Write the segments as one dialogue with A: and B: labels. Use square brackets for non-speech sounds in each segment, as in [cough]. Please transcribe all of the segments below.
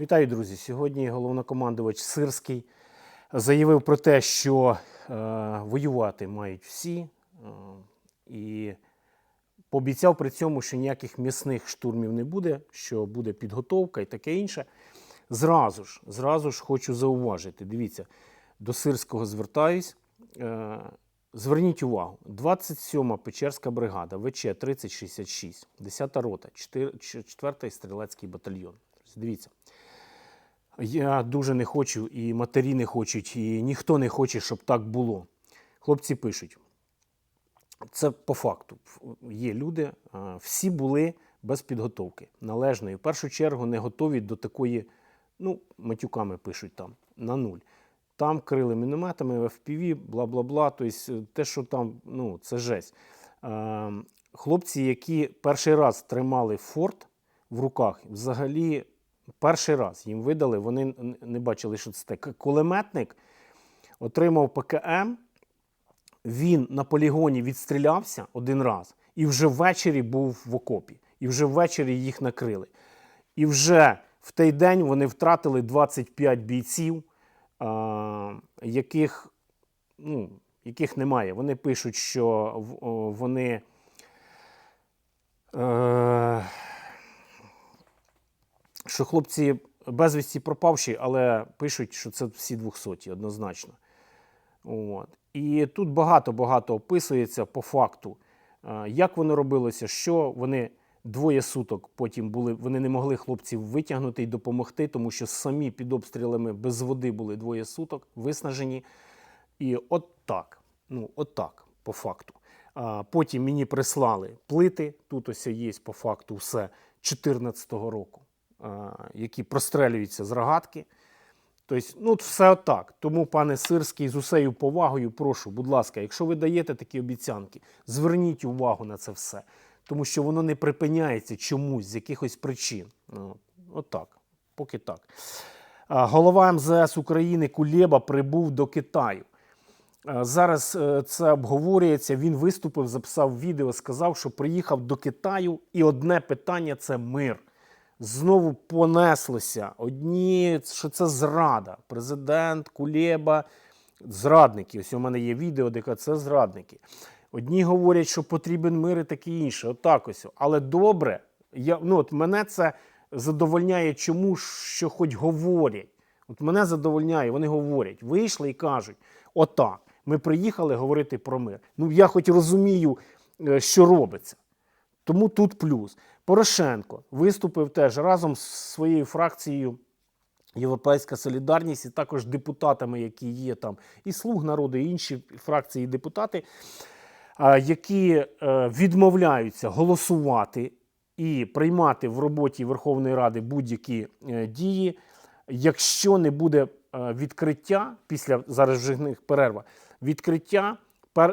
A: Вітаю, друзі! Сьогодні головнокомандувач Сирський заявив про те, що е, воювати мають всі, е, і пообіцяв при цьому, що ніяких м'ясних штурмів не буде, що буде підготовка і таке інше. Зразу ж, зразу ж хочу зауважити. Дивіться, до Сирського звертаюсь. Е, Зверніть увагу, 27-ма Печерська бригада, ВЧ 3066, 10-та рота, 4-й стрілецький батальйон. Дивіться, я дуже не хочу, і матері не хочуть, і ніхто не хоче, щоб так було. Хлопці пишуть, це по факту. Є люди, всі були без підготовки належної. В першу чергу не готові до такої, ну, матюками пишуть там, на нуль. Там крили мінометами, FPV, бла бла бла. Тобто те, що там, ну, це жесть. Е, хлопці, які перший раз тримали форт в руках, взагалі перший раз їм видали, вони не бачили, що це таке. Кулеметник отримав ПКМ, він на полігоні відстрілявся один раз і вже ввечері був в окопі, і вже ввечері їх накрили. І вже в той день вони втратили 25 бійців, а, яких, ну, яких немає. Вони пишуть, що вони. Е, що хлопці безвісті пропавші, але пишуть, що це всі 200 однозначно. От. І тут багато-багато описується по факту, е, як воно робилося, що вони двоє суток потім були, вони не могли хлопців витягнути і допомогти, тому що самі під обстрілами без води були двоє суток, виснажені. І от так, ну, от так, по факту. Потім мені прислали плити, тут ось є по факту все 2014 року, які прострелюються з рогатки. Тобто, ну, все отак. Тому, пане Сирський, з усею повагою, прошу, будь ласка, якщо ви даєте такі обіцянки, зверніть увагу на це все. Тому що воно не припиняється чомусь з якихось причин. Ну, отак, поки так. Голова МЗС України Кулєба прибув до Китаю. Е, Зараз е, це обговорюється. Він виступив, записав відео, сказав, що приїхав до Китаю, і одне питання це мир. Знову понеслося. Одні, що це зрада. Президент, Кулєба, зрадники. Ось у мене є відео, де це зрадники. Одні говорять, що потрібен мир і таке інше. Отак ось. Але добре, я, ну, от мене це задовольняє, чому що хоч говорять. От мене задовольняє, вони говорять, вийшли і кажуть: отак, ми приїхали говорити про мир. Ну я хоч розумію, е, що робиться. Тому тут плюс. Порошенко виступив теж разом з своєю фракцією Європейська Солідарність і також депутатами, які є там, і слуг народу, і інші фракції і депутати, які е, відмовляються голосувати і приймати в роботі Верховної Ради будь-які е, дії, якщо не буде е, відкриття після зараз вже них перерва, відкриття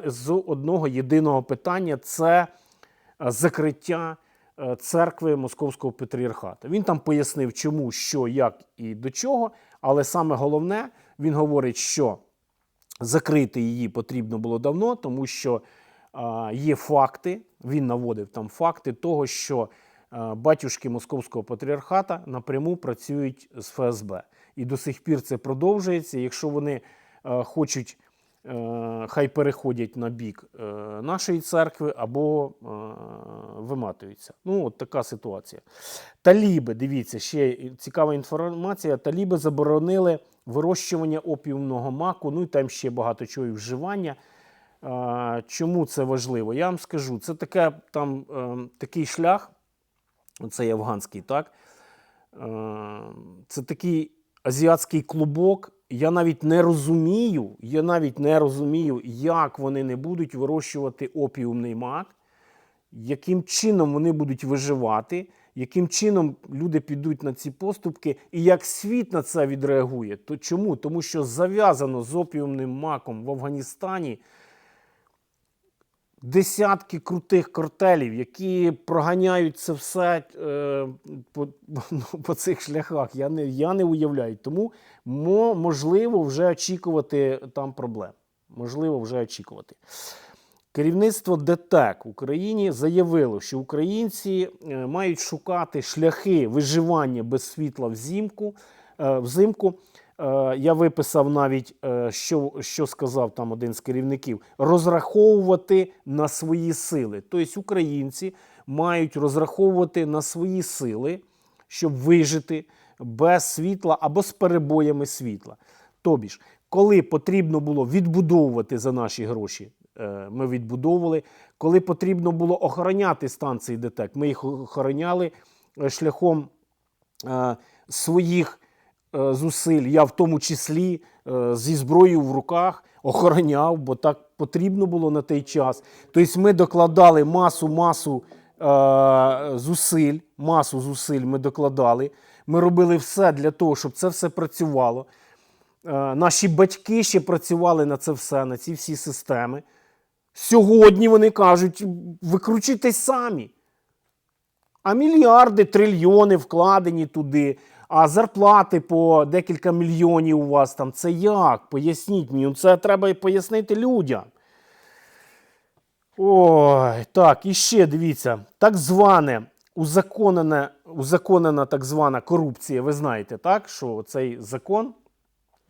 A: з одного єдиного питання це закриття церкви Московського патріархату. Він там пояснив, чому, що, як і до чого, але саме головне, він говорить, що закрити її потрібно було давно, тому що є факти, він наводив там факти того, що батюшки Московського патріархата напряму працюють з ФСБ. І до сих пір це продовжується. Якщо вони е, хочуть, е, хай переходять на бік е, нашої церкви або е, виматуються. Ну, от така ситуація. Таліби, дивіться, ще цікава інформація. Таліби заборонили вирощування опіумного маку, ну і там ще багато чого і вживання. Чому це важливо? Я вам скажу, це таке, там, е, такий шлях, це афганський, так? Е, Це такий азіатський клубок. Я навіть не розумію, я навіть не розумію, як вони не будуть вирощувати опіумний мак, яким чином вони будуть виживати, яким чином люди підуть на ці поступки, і як світ на це відреагує. То чому? Тому що зав'язано з опіумним маком в Афганістані десятки крутих картелів, які проганяють це все е, по, [laughs] по цих шляхах. Я не, я не уявляю. Тому мо, можливо вже очікувати там проблем. Можливо, вже очікувати. Керівництво ДТЕК в Україні заявило, що українці е, мають шукати шляхи виживання без світла взимку. е, взимку. Е, Я виписав навіть, е, що, що сказав там один з керівників: розраховувати на свої сили. Тобто українці мають розраховувати на свої сили, щоб вижити без світла або з перебоями світла. Тобі ж, коли потрібно було відбудовувати за наші гроші, е, ми відбудовували. Коли потрібно було охороняти станції ДТЕК, ми їх охороняли шляхом своїх зусиль. Я в тому числі е, зі зброєю в руках охороняв, бо так потрібно було на той час. Тобто ми докладали масу, масу е, зусиль, масу зусиль ми докладали. Ми робили все для того, щоб це все працювало. Е, Наші батьки ще працювали на це все, на ці всі системи. Сьогодні вони кажуть, викручуйтесь самі. А мільярди, трильйони вкладені туди, а зарплати по декілька мільйонів у вас там. Це як? Поясніть мені. Ну, Це треба і пояснити людям. Ой, так, і ще дивіться, так зване узаконена, узаконена так звана корупція. Ви знаєте, так, що цей закон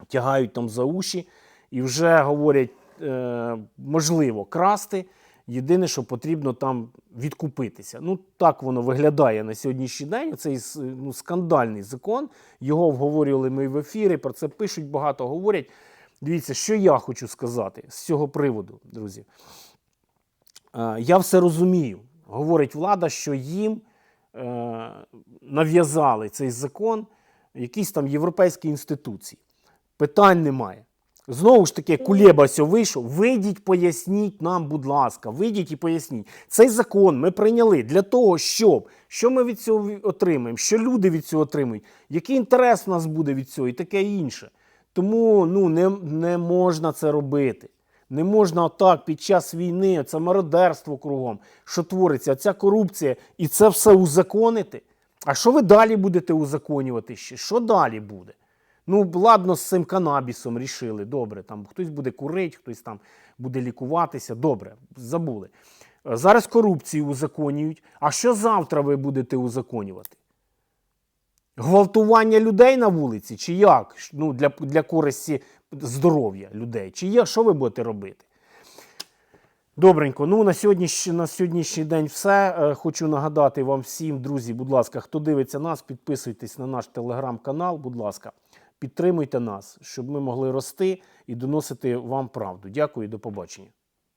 A: тягають там за уші і вже говорять, е, можливо, красти. Єдине, що потрібно там відкупитися. Ну, так воно виглядає на сьогоднішній день. Цей ну, скандальний закон. Його обговорювали ми в ефірі, про це пишуть багато, говорять. Дивіться, що я хочу сказати з цього приводу, друзі. Е, Я все розумію. Говорить влада, що їм е, нав'язали цей закон якісь там європейські інституції. Питань немає. Знову ж таки, Кулеба сьо вийшов. Вийдіть, поясніть нам, будь ласка, вийдіть і поясніть. Цей закон ми прийняли для того, щоб що ми від цього отримаємо, що люди від цього отримують, який інтерес у нас буде від цього і таке інше. Тому ну, не, не можна це робити. Не можна отак під час війни, це мародерство кругом, що твориться, ця корупція, і це все узаконити. А що ви далі будете узаконювати ще? Що далі буде? Ну, ладно, з цим канабісом рішили. Добре, там хтось буде курити, хтось там буде лікуватися. Добре, забули. Е, Зараз корупцію узаконюють. А що завтра ви будете узаконювати? Гвалтування людей на вулиці? Чи як? Ну, для, для користі здоров'я людей? Чи є, що ви будете робити? Добренько, ну на сьогоднішній, на сьогоднішній день все. Е, Хочу нагадати вам всім, друзі, будь ласка, хто дивиться нас, підписуйтесь на наш телеграм-канал, будь ласка, підтримуйте нас, щоб ми могли рости і доносити вам правду. Дякую і до побачення.